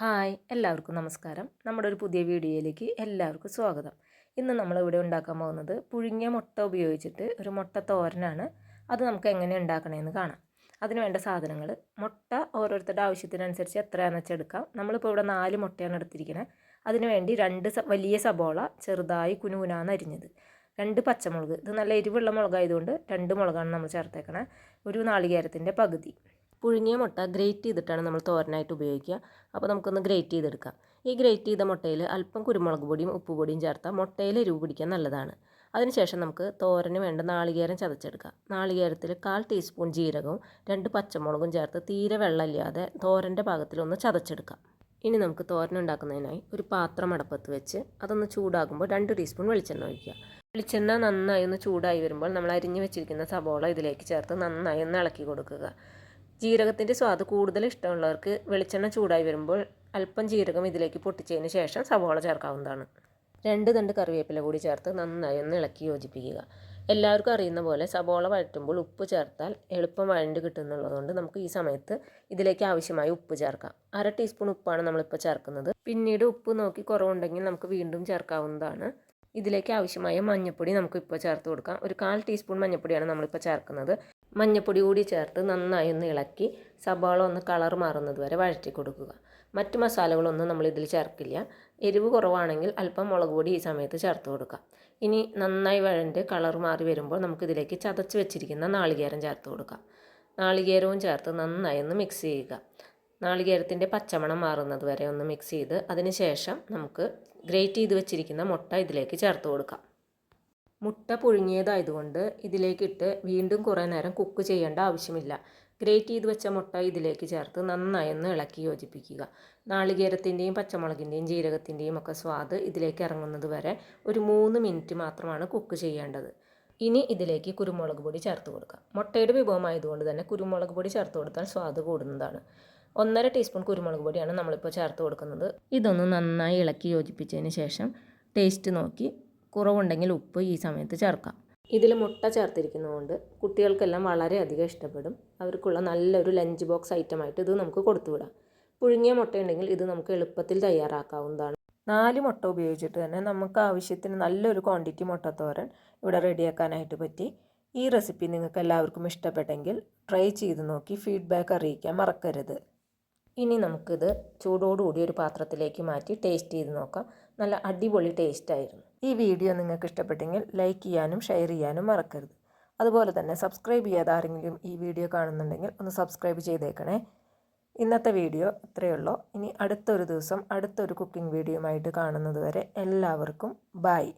Hi എല്ലാവർക്കും നമസ്കാരം. നമ്മുടെ ഒരു പുതിയ വീഡിയോയിലേക്ക് എല്ലാവർക്കും സ്വാഗതം. ഇന്ന് നമ്മൾ ഇവിടെ ഉണ്ടാക്കാൻ പോകുന്നത് പുഴുങ്ങിയ മുട്ട ഉപയോഗിച്ചിട്ട് ഒരു മുട്ട തോരനാണ്. അത് നമുക്ക് എങ്ങനെ ഉണ്ടാക്കണമെന്ന് കാണാം. അതിന് വേണ്ട സാധനങ്ങൾ മുട്ട ഓരോരുത്തരുടെ ആവശ്യത്തിനനുസരിച്ച് എത്രയാണെന്ന് വെച്ചാൽ എടുക്കാം. നമ്മളിപ്പോൾ ഇവിടെ നാല് മുട്ടയാണ് എടുത്തിരിക്കുന്നത് അതിനുവേണ്ടി രണ്ട് വലിയ സബോള ചെറുതായി കുനുകുനാന്ന് അരിഞ്ഞത്. രണ്ട് പച്ചമുളക്. ഇത് നല്ല എരിവുള്ള മുളകായതുകൊണ്ട് രണ്ട് മുളകാണ് നമ്മൾ ചേർത്തേക്കണേ. ഒരു നാളികേരത്തിന്റെ പകുതി. പുഴുങ്ങിയ മുട്ട ഗ്രേറ്റ് ചെയ്തിട്ടാണ് നമ്മൾ തോരനായിട്ട് ഉപയോഗിക്കുക. അപ്പോൾ നമുക്കൊന്ന് ഗ്രേറ്റ് ചെയ്തെടുക്കാം. ഈ ഗ്രേറ്റ് ചെയ്ത മുട്ടയിൽ അല്പം കുരുമുളക് പൊടിയും ഉപ്പ് പൊടിയും ചേർത്താൽ മുട്ടയിൽ എരിവ് പിടിക്കാൻ നല്ലതാണ്. അതിനുശേഷം നമുക്ക് തോരന് വേണ്ട നാളികേരം ചതച്ചെടുക്കാം. നാളികേരത്തിൽ കാൽ ടീസ്പൂൺ ജീരകവും രണ്ട് പച്ചമുളകും ചേർത്ത് തീരെ വെള്ളമില്ലാതെ തോരന്റെ പാകത്തിലൊന്ന് ചതച്ചെടുക്കാം. ഇനി നമുക്ക് തോരൻ ഉണ്ടാക്കുന്നതിനായി ഒരു പാത്രം അടപ്പത്ത് വെച്ച് അതൊന്ന് ചൂടാകുമ്പോൾ രണ്ട് ടീസ്പൂൺ വെളിച്ചെണ്ണ ഒഴിക്കുക. വെളിച്ചെണ്ണ നന്നായി ഒന്ന് ചൂടായി വരുമ്പോൾ നമ്മൾ അരിഞ്ഞു വെച്ചിരിക്കുന്ന സബോള ഇതിലേക്ക് ചേർത്ത് നന്നായി ഒന്ന് ഇളക്കി കൊടുക്കുക. ജീരകത്തിന്റെ സ്വാദ് കൂടുതൽ ഇഷ്ടമുള്ളവർക്ക് വെളിച്ചെണ്ണ ചൂടായി വരുമ്പോൾ അല്പം ജീരകം ഇതിലേക്ക് പൊട്ടിച്ചതിന് ശേഷം സവോള ചേർക്കാവുന്നതാണ്. രണ്ട് തണ്ട് കറിവേപ്പില കൂടി ചേർത്ത് നന്നായി ഒന്ന് ഇളക്കി യോജിപ്പിക്കുക. എല്ലാവർക്കും അറിയുന്ന പോലെ സബോള വഴറ്റുമ്പോൾ ഉപ്പ് ചേർത്താൽ എളുപ്പം വഴണ്ട് കിട്ടുന്നുള്ളതുകൊണ്ട് നമുക്ക് ഈ സമയത്ത് ഇതിലേക്ക് ആവശ്യമായ ഉപ്പ് ചേർക്കാം. അര ടീസ്പൂൺ ഉപ്പാണ് നമ്മളിപ്പോൾ ചേർക്കുന്നത്. പിന്നീട് ഉപ്പ് നോക്കി കുറവുണ്ടെങ്കിൽ നമുക്ക് വീണ്ടും ചേർക്കാവുന്നതാണ്. ഇതിലേക്ക് ആവശ്യമായ മഞ്ഞൾപ്പൊടി നമുക്ക് ഇപ്പോൾ ചേർത്ത് കൊടുക്കാം. ഒരു കാൽ ടീസ്പൂൺ മഞ്ഞൾപ്പൊടിയാണ് നമ്മളിപ്പോൾ ചേർക്കുന്നത്. മഞ്ഞൾപ്പൊടി കൂടി ചേർത്ത് നന്നായി ഒന്ന് ഇളക്കി സവാള ഒന്ന് കളർ മാറുന്നത് വരെ വഴറ്റി കൊടുക്കുക. മറ്റ് മസാലകളൊന്നും നമ്മൾ ഇതിൽ ചേർക്കില്ല. എരിവ് കുറവാണെങ്കിൽ അല്പം മുളക് പൊടി ഈ സമയത്ത് ചേർത്ത് കൊടുക്കുക. ഇനി നന്നായി വഴണ്ട് കളർ മാറി വരുമ്പോൾ നമുക്കിതിലേക്ക് ചതച്ച് വെച്ചിരിക്കുന്ന നാളികേരം ചേർത്ത് കൊടുക്കാം നാളികേരവും ചേർത്ത് നന്നായി ഒന്ന് മിക്സ് ചെയ്യുക. നാളികേരത്തിന്റെ പച്ചമണം മാറുന്നത് വരെ ഒന്ന് മിക്സ് ചെയ്ത് അതിന് ശേഷം നമുക്ക് ഗ്രേറ്റ് ചെയ്ത് വെച്ചിരിക്കുന്ന മുട്ട ഇതിലേക്ക് ചേർത്ത് കൊടുക്കാം. മുട്ട പുഴുങ്ങിയതായതുകൊണ്ട് ഇതിലേക്കിട്ട് വീണ്ടും കുറേ നേരം കുക്ക് ചെയ്യേണ്ട ആവശ്യമില്ല. ഗ്രേറ്റ് ചെയ്ത് വെച്ച മുട്ട ഇതിലേക്ക് ചേർത്ത് നന്നായി ഒന്ന് ഇളക്കി യോജിപ്പിക്കുക. നാളികേരത്തിന്റെയും പച്ചമുളകിന്റെയും ജീരകത്തിന്റെയും ഒക്കെ സ്വാദ് ഇതിലേക്ക് ഇറങ്ങുന്നത് വരെ ഒരു മൂന്ന് മിനിറ്റ് മാത്രമാണ് കുക്ക് ചെയ്യേണ്ടത്. ഇനി ഇതിലേക്ക് കുരുമുളക് പൊടി ചേർത്ത് കൊടുക്കാം. മുട്ടയുടെ വിഭവമായതുകൊണ്ട് തന്നെ കുരുമുളക് പൊടി ചേർത്ത് കൊടുത്താൽ സ്വാദ് കൂടുന്നതാണ്. ഒന്നര ടീസ്പൂൺ കുരുമുളക് പൊടിയാണ് നമ്മളിപ്പോൾ ചേർത്ത് കൊടുക്കുന്നത്. ഇതൊന്ന് നന്നായി ഇളക്കി യോജിപ്പിച്ചതിന് ശേഷം ടേസ്റ്റ് നോക്കി കുറവുണ്ടെങ്കിൽ ഉപ്പ് ഈ സമയത്ത് ചേർക്കാം. ഇതിൽ മുട്ട ചേർത്തിരിക്കുന്നതുകൊണ്ട് കുട്ടികൾക്കെല്ലാം വളരെയധികം ഇഷ്ടപ്പെടും. അവർക്കുള്ള നല്ലൊരു ലഞ്ച് ബോക്സ് ഐറ്റമായിട്ട് ഇത് നമുക്ക് കൊടുത്തുവിടാം പുഴുങ്ങിയ മുട്ടയുണ്ടെങ്കിൽ ഇത് നമുക്ക് എളുപ്പത്തിൽ തയ്യാറാക്കാവുന്നതാണ്. നാല് മുട്ട ഉപയോഗിച്ചിട്ട് തന്നെ നമുക്ക് ആവശ്യത്തിന് നല്ലൊരു ക്വാണ്ടിറ്റി മുട്ടത്തോരൻ ഇവിടെ റെഡിയാക്കാനായിട്ട് പറ്റി. ഈ റെസിപ്പി നിങ്ങൾക്ക് എല്ലാവർക്കും ഇഷ്ടപ്പെട്ടെങ്കിൽ ട്രൈ ചെയ്ത് നോക്കി ഫീഡ്ബാക്ക് അറിയിക്കാൻ മറക്കരുത്. ഇനി നമുക്കിത് ചൂടോടുകൂടി ഒരു പാത്രത്തിലേക്ക് മാറ്റി ടേസ്റ്റ് ചെയ്ത് നോക്കാം. നല്ല അടിപൊളി ടേസ്റ്റ് ആയിരുന്നു. ഈ വീഡിയോ നിങ്ങൾക്ക് ഇഷ്ടപ്പെട്ടെങ്കിൽ ലൈക്ക് ചെയ്യാനും ഷെയർ ചെയ്യാനും മറക്കരുത്. അതുപോലെ തന്നെ സബ്സ്ക്രൈബ് ചെയ്യാതെ ആരെങ്കിലും ഈ വീഡിയോ കാണുന്നുണ്ടെങ്കിൽ ഒന്ന് സബ്സ്ക്രൈബ് ചെയ്തേക്കണേ. ഇന്നത്തെ വീഡിയോ ഇത്രയേ ഉള്ളൂ. ഇനി അടുത്തൊരു ദിവസം അടുത്തൊരു കുക്കിംഗ് വീഡിയോ ആയിട്ട് കാണുന്നത് വരെ എല്ലാവർക്കും ബായ്